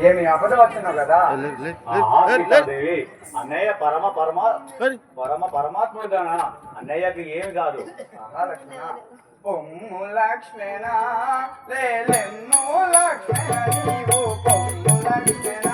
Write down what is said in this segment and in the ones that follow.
ఏమి అపద వచ్చినావు కదా దేవి అన్నయ్య పరమ పరమ పరమ పరమాత్మ అన్నయ్యకి ఏమి కాదు. లక్ష్మణ లక్ష్మణ లక్ష్మణ.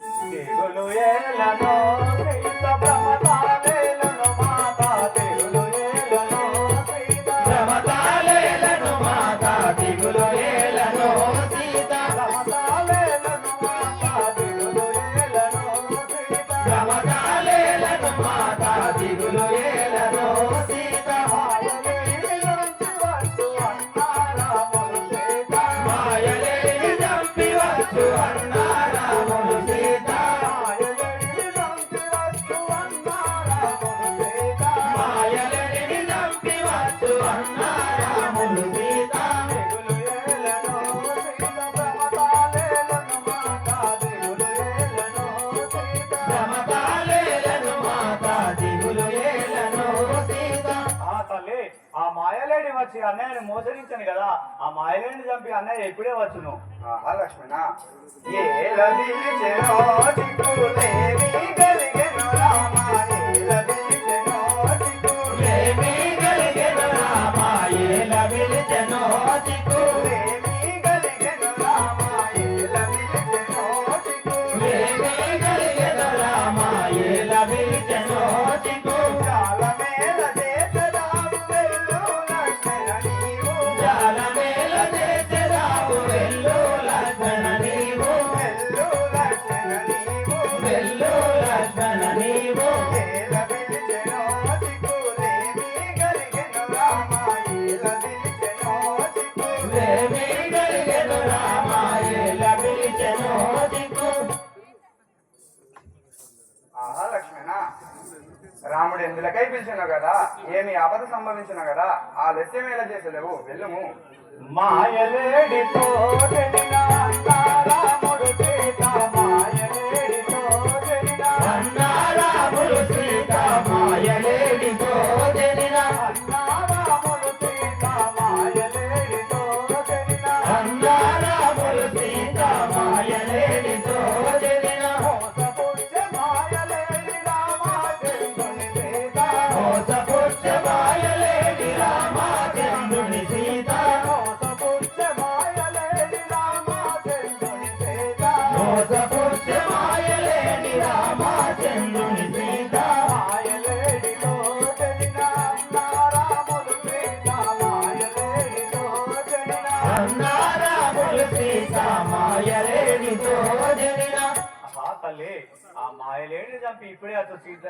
తెలుగు ఏలలో క్రీత బ్రహ్మతాలేలను మాత తెలుగు ఏలలో ఏ మాయలేడి వచ్చి అన్నయ్యని మోసరించాను కదా ఆ మాయలేని చంపి అన్నయ్య ఎప్పుడే వచ్చును. మహాలక్ష్మణ ఏ రాముడు ఎందులకై పిలిచిన కదా? ఏమి ఆపద సంభవించిన కదా? ఆ లస్యం ఎలా చేసలేవు? వెళ్ళము. మాయలేడి లేడీని చంపి ఇప్పుడే అతను సీత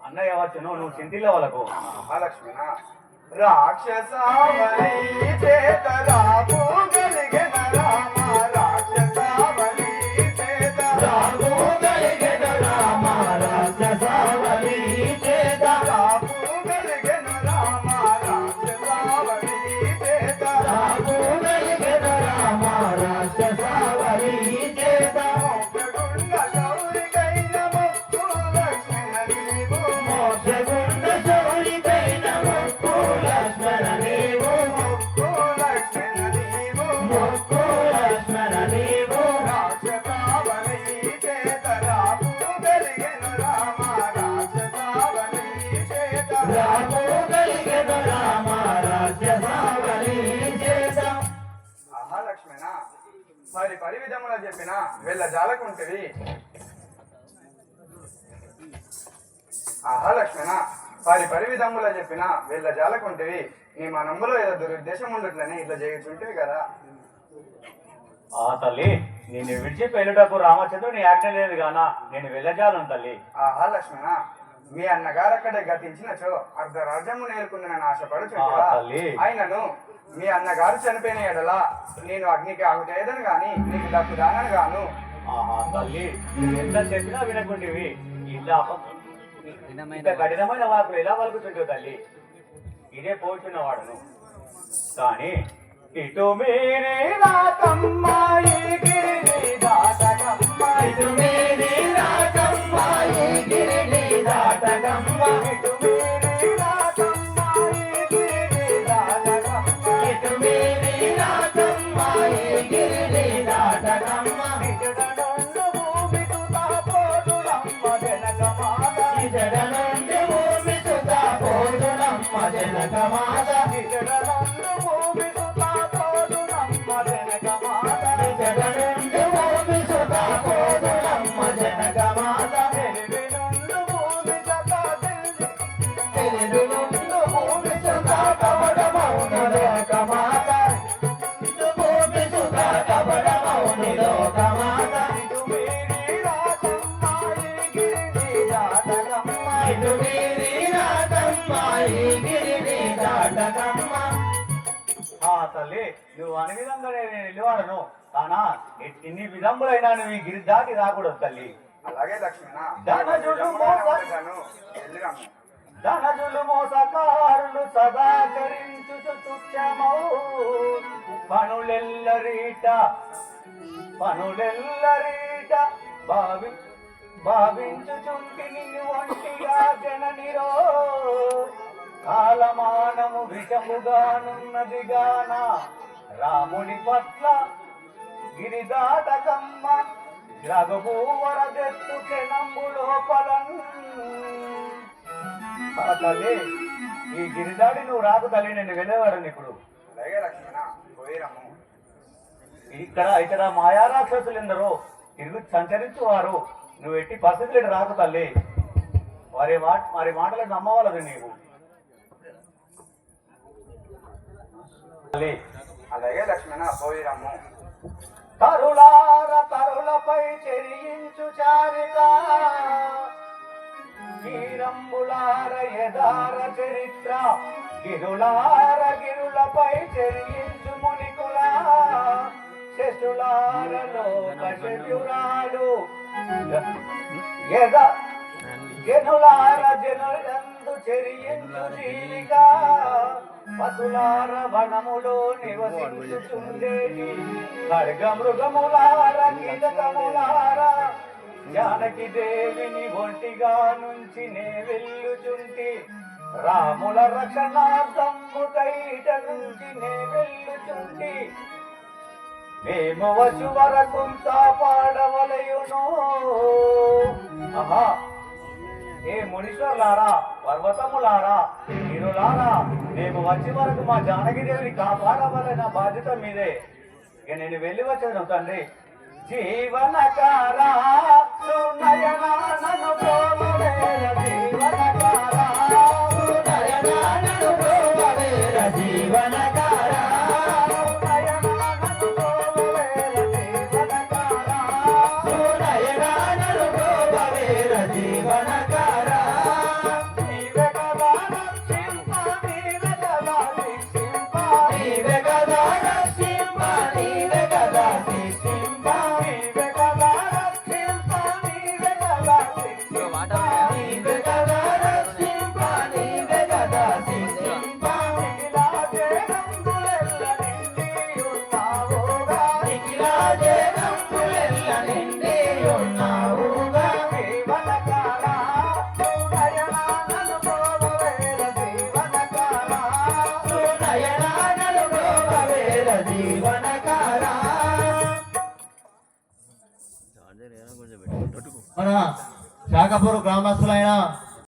అన్నయ్య వచ్చను నువ్వు చింతిల్ల వాళ్ళకు. మహాలక్ష్మి రాక్షస వెళ్ళ జాలకుంటివి ఆహా లక్ష్మణ వారి పరివిధములు చెప్పిన వీళ్ళ జాలకుంటివి నీ మనంబులో ఏదో దురుద్దేశం ఉండట్లనే ఇట్లా చేయుచుంటే కదా. ఆ తల్లి నేను విడిచి పెళ్ళటప్పుడు రామచంద్రుడు నీ యాక్టర్ లేదు గానా నేను వెళ్ళజాలను తల్లి. ఆహా లక్ష్మణ మీ అన్నగారు అక్కడే గతించినచో అర్ధరాజ్యము నేర్కుందని ఆశపడుచు ఆ, తల్లి. అయినను మీ అన్నగారు చనిపోయిన ఎడల నేను అగ్నికి ఆగుతేదను గాని నీకు దక్కుదానను గాను. ఆహా తల్లి నువ్వు ఎంత చెప్పినా వినకుండివి. ఇలా కఠినమైన వాకులు ఎలా పలుకుతుంటావు తల్లి. ఇదే పోచున్నవాడును కానీ ఇటు మీరే రాకమ్మ ఈ గిరిని దాటకమ్మ ఇటు మీరే తల్లి నువ్వు అన్ని విధంగానే నేను నిలవాడను. కానా ఇన్ని విధములైనా నువ్వు గిరి దాటి రాకూడదు తల్లి. అలాగే లక్ష్మణ. ధనజులు మోసకారులు తుచ్చమౌ పనులెల్లరీట పనులెల్లరీట భావి భావించుచుంటి నిన్ను ఒంటిగా జననిరో. కాలమానము విషముగానున్నది గాన. రాముని పట్ల గిరిదాటకమ్మ. రఘువరదెత్తు క్షణంబు లోపలను ఆ తల్లి ఈ గిరిదాడి నువ్వు రాకు తల్లి నేను వెళ్ళేవాడని ఇప్పుడు ఇక్కడ ఇక్కడ మాయా రాక్షసులు ఎందరో తిరుగు సంచరించువారు. నువ్వు ఎట్టి పరిస్థితులు రాకు తల్లి. వారి మాట వారి మాటలకు నమ్మవలదు నీవు. తల్లి అలాగే లక్ష్మణ పోయిరము తరులార తరులపై చెరియించు చారిత. కీరంబులార యదార చరిత్ర. గిరులార గిరులపై చెరియించు మునికులా. శశులారలో లోక జనులార జనులందు చెరియించు జీవిక పశులార వనములో నివసించుచుండేటి ఖడ్గ మృగములార కీటకములార జానకి దేవిని ఒంటిగా నుంచి నే వెళ్ళుచుంటి రాముల రక్షణార్థం కైట నుంచి నే వెళ్ళుచుంటి. మేము వచ్చు వరకుంత పాడవలయును. ఆహా. ఏ మునీశ్వర్లారా పర్వతములారా ఇరులారా మేము వచ్చే వరకు మా జానకిదేవిని కాపాడవలన బాధ్యత మీదే. ఇక నేను వెళ్ళి వచ్చాను తండ్రి. జీవనకారా సునయనా నన్ను Acapulco, Grama,